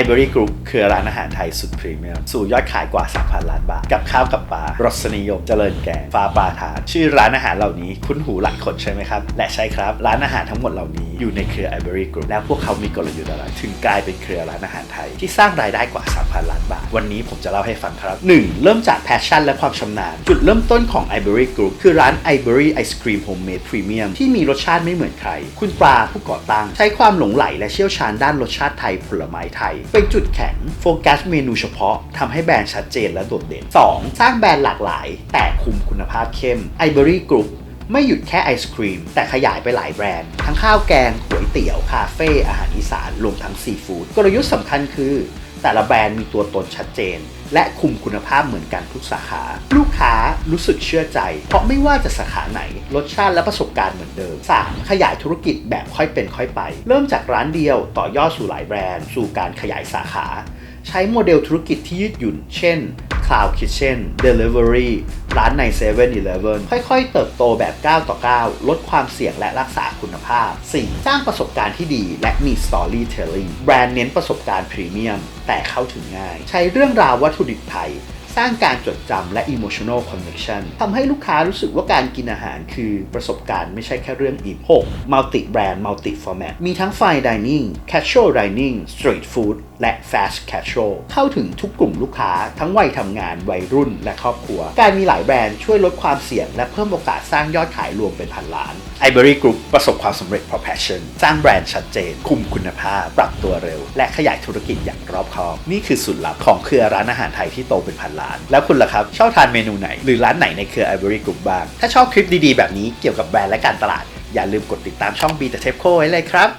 Ivory Group คือร้านอาหารไทยสุดพรีเมียม สู่ยอดขายกว่า 3,000 ล้านบาท กับข้าวกับปลารสนิยมเจริญแกงฟ้าปลาทานชื่อร้านอาหารเหล่านี้คุ้นหูหลายคนใช่ไหมครับ และใช่ครับ ร้านอาหารทั้งหมดเหล่านี้อยู่ในเครือ Ivory Group แล้วพวกเขามีกลยุทธ์อะไร ถึงกลายเป็นเครือร้านอาหารไทย ที่สร้างรายได้กว่า 3,000 ล้านบาท วันนี้ผมจะเล่าให้ฟังครับ 1. เริ่มจากแพชชั่นและความชำนาญ จุดเริ่มต้นของ Ivory Group คือร้าน Ivory Ice Cream Homemade Premium ที่มีรสชาติไม่เหมือนใคร คุณปลาผู้ก่อตั้งใช้ความหลงไหลและเชี่ยวชาญด้านรสชาติไทยผลไม้ไทยเป็นจุดแข็งโฟกัสเมนูเฉพาะทำให้แบรนด์ชัดเจนและโดดเด่น 2. สร้างแบรนด์หลากหลาย แต่คุมคุณภาพเข้ม Ivory Group ไม่หยุดแค่ไอศครีม แต่ขยายไปหลายแบรนด์ ทั้งข้าวแกงก๋วยเตี๋ยว คาเฟ่อาหารอีสานรวมทั้งซีฟู้ดกลยุทธ์สำคัญคือ แต่ละแบรนด์มีตัวตนชัดเจน และคุมคุณภาพเหมือนกันทุกสาขา ลูกค้ารู้สึกเชื่อใจ เพราะไม่ว่าจะสาขาไหน รสชาติและประสบการณ์เหมือนเดิม 3. ขยายธุรกิจแบบค่อยเป็นค่อยไป เริ่มจากร้านเดียวต่อยอดสู่หลายแบรนด์ สู่การขยายสาขา ใช้โมเดลธุรกิจที่ยืดหยุ่น เช่น Cloud Kitchen Delivery ร้านใน7 e เ e ่ e อค่อยๆ เติบโตแบบก้าวต่อก้าวลดความเสี่ยงและรักษาคุณภาพ 4. สร้างประสบการณ์ที่ดีและมี Storytelling แบรนด์เน้นประสบการณ์พรีเมียม แต่เข้าถึงง่าย ใช้เรื่องราววัตถุดิบไทยสร้างการจดจำและ emotional connection ทำให้ลูกค้ารู้สึกว่าการกินอาหารคือประสบการณ์ไม่ใช่แค่เรื่องอิ่ม 6. multi brand multi format มีทั้ง fine dining casual dining street food และ fast casual เข้าถึงทุกกลุ่มลูกค้าทั้งวัยทำงานวัยรุ่นและครอบครัว การมีหลายแบรนด์ช่วยลดความเสี่ยง และเพิ่มโอกาสสร้างยอดขายรวมเป็นพันล้าน Ivory Group ประสบความสำเร็จเพราะ passion สร้างแบรนด์ชัดเจน คุมคุณภาพ ปรับตัวเร็ว และขยายธุรกิจอย่างรอบคอบ นี่คือสูตรลับของเครือร้านอาหารไทยที่โตเป็นพันล้าน แล้วคุณล่ะครับ ชอบทานเมนูไหน หรือร้านไหนในเครือ Ivory Group บ้าง ถ้าชอบคลิปดีๆ แบบนี้เกี่ยวกับแบรนด์และการตลาดอย่าลืมกดติดตามช่อง B แต่เทปโคไว้เลยครับ